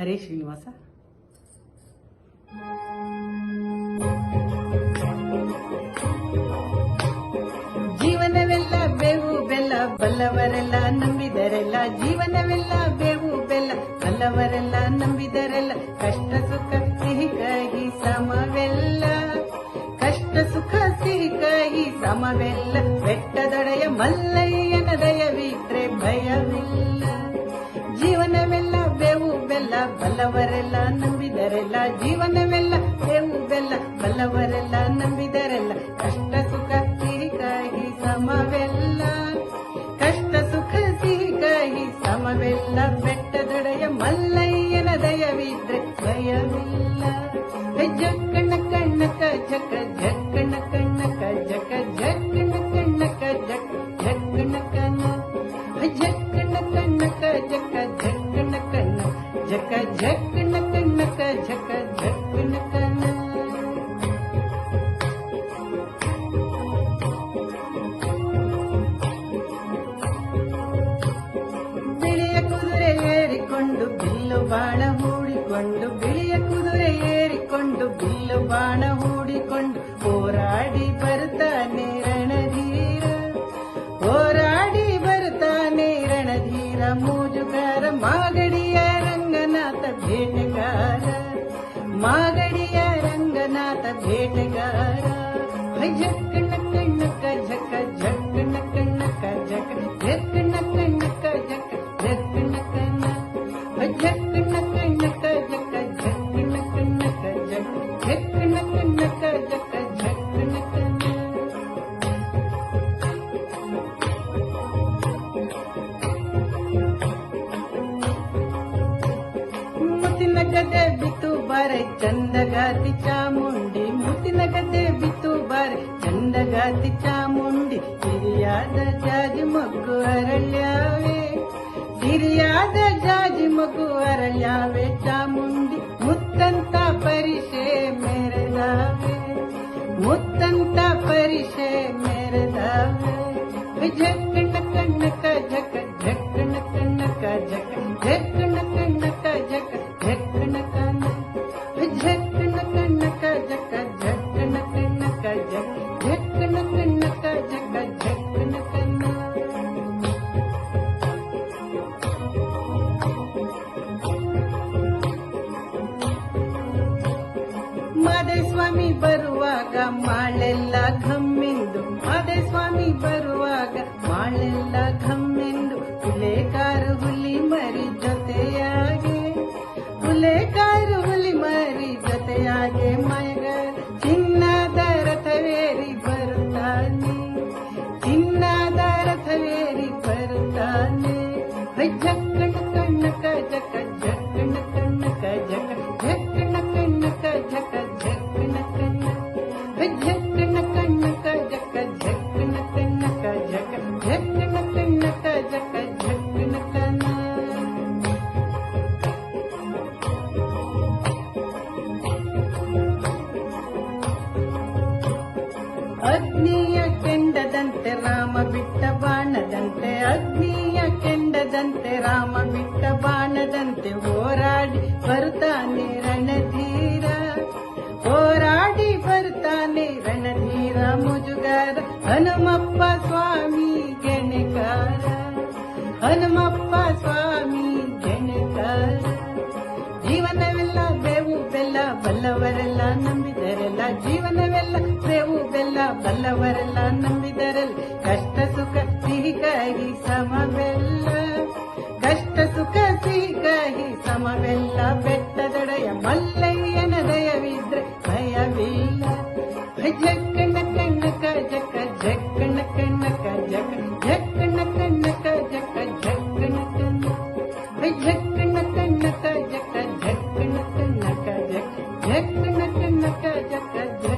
ಹರೇ ಶ್ರೀನಿವಾಸ. ಜೀವನವೆಲ್ಲ ಬೇವು, ಬೆಲ್ಲ, ಬಲ್ಲವರೆಲ್ಲ ನಂಬಿದರೆಲ್ಲ. ಜೀವನವೆಲ್ಲ ಬೇವು, ಬೆಲ್ಲ, ಬಲ್ಲವರೆಲ್ಲ ನಂಬಿದರೆಲ್ಲ. ಕಷ್ಟ, ಸುಖ, ಸಿಹಿ ಸಮವೆಲ್ಲ. ಕಷ್ಟ, ಸುಖ, ಸಿಹಿ ಸಮವೆಲ್ಲ. ಬೆಟ್ಟದೊಡೆಯ ಮಲ್ಲಯ್ಯನ ಬೆಲ್ಲ ನಂಬಿದರೆಲ್ಲ, ಕಷ್ಟ ಸುಖ ಸಿಹಿ ಸಮವೆಲ್ಲ, ಕಷ್ಟ ಸುಖ ಸಿಹಿ ಸಮವೆಲ್ಲ ಬೆಟ್ಟದೊಡೆಯ ಮಲ್ಲಯ್ಯನ ದಯವಿದ್ರೆ ಭಯವಿಲ್ಲ. ಜಕ್ಕಣ ಕಣ್ಣಕ ಜಕ ಜಕ್ಕಣ ಬಾಣ ಹೂಡಿಕೊಂಡು ಹೋರಾಡಿ ಬರ್ತಾನೆ ರಣಧೀರ ಹೋರಾಡಿ ಬರ್ತಾನೆ ರಣಧೀರ ಮೂಜುಗಾರ ಮಾಗಡಿಯ ರಂಗನಾಥ ಬೇಟೆಗಾರ ಮಾಗಡಿಯ ರಂಗನಾಥ ಬೇಟೆಗಾರ ಜಕ್ಕಣ ಕಣ್ಣಕ ಜಕ ಚಂದಗಾತಿ ಚಾಮುಂಡಿ ಮುತ್ತಿನ ಗದೆ ಬಿತ್ತು ಬಾರೆ ಚಂದಗಾತಿ ಚಾಮುಂಡಿ ಸಿರಿಯಾದ ಜಾಜಿ ಮಗ್ಗು ಅರಳ್ಯಾವೆ ಸಿರಿಯಾದ ಜಾಜಿ ಮಗು ಅರಳ್ಯಾವೆ ಚಾಮುಂಡಿ ಮುತ್ತಂತ ಪರಿಷೆ ಮೆರೆದಾವೆ ಮುತ್ತಂತ ಪರಿಷೆ ಮೆರೆದಾವೆ ಜಕ್ಕಣ ಕಣ್ಣಕ ಜಕ ಜಕ್ಕಣ ಕಣ್ಣಕ ಜಕ ಜಕ್ಕಣ ಮಾದೇಸ್ವಾಮಿ ಬರುವಾಗ ಮಾಳೆಲ್ಲ ಘಮ್ಮೆಂದು. ಸ್ವಾಮಿ ಬರುವಾಗ ಮಾಳೆಲ್ಲ ಘಮ್ಮೆಂದು. ಹುಲೇಕಾರು ಹುಲಿ ಮರಿ ಜೊತೆಯಾಗೆ, ಹುಲೇಕಾರು ಹುಲಿ ಮರಿ ಜೊತೆಯಾಗೆ ಮಯಗ ಚಿನ್ನದ ರಥವೇರಿ ಬರುತ್ತಾನೆ, ಚಿನ್ನದ ರಥವೇರಿ ಬರುತ್ತಾನೆ. ಜಕ್ಕಣ ಅಗ್ನಿಯ ಕೆಂಡದಂತೆ ರಾಮ ಬಿಟ್ಟ ಬಾಣದಂತೆ ಅಗ್ನಿಯ ಕೆಂಡದಂತೆ ರಾಮ ಬಿಟ್ಟ ಬಾಣದಂತೆ ಹೋರಾಡಿ ಬರ್ತಾನೆ ಹನುಮಪ್ಪ ಸ್ವಾಮಿ ಜನಕಾರ ಹನುಮಪ್ಪ ಸ್ವಾಮಿ ಜನಕಾರ ಜೀವನವೆಲ್ಲ ಬೇವು, ಬೆಲ್ಲ, ಬಲ್ಲವರೆಲ್ಲ ನಂಬಿದರೆಲ್ಲ. ಜೀವನವೆಲ್ಲ ಬೇವು, ಬೆಲ್ಲ, ಬಲ್ಲವರೆಲ್ಲ ನಂಬಿದರೆಲ್ಲ. ಕಷ್ಟ, ಸುಖ, ಸಿಹಿಗಾಗಿ ಸಮವೆಲ್ಲ. ಕಷ್ಟ, ಸುಖ, ಸಿಹಿಗಾಗಿ ಸಮವೆಲ್ಲ. ಬೆಟ್ಟದೊಡೆಯ ಮಲ್ಲಯ್ಯನ झक झक झक झक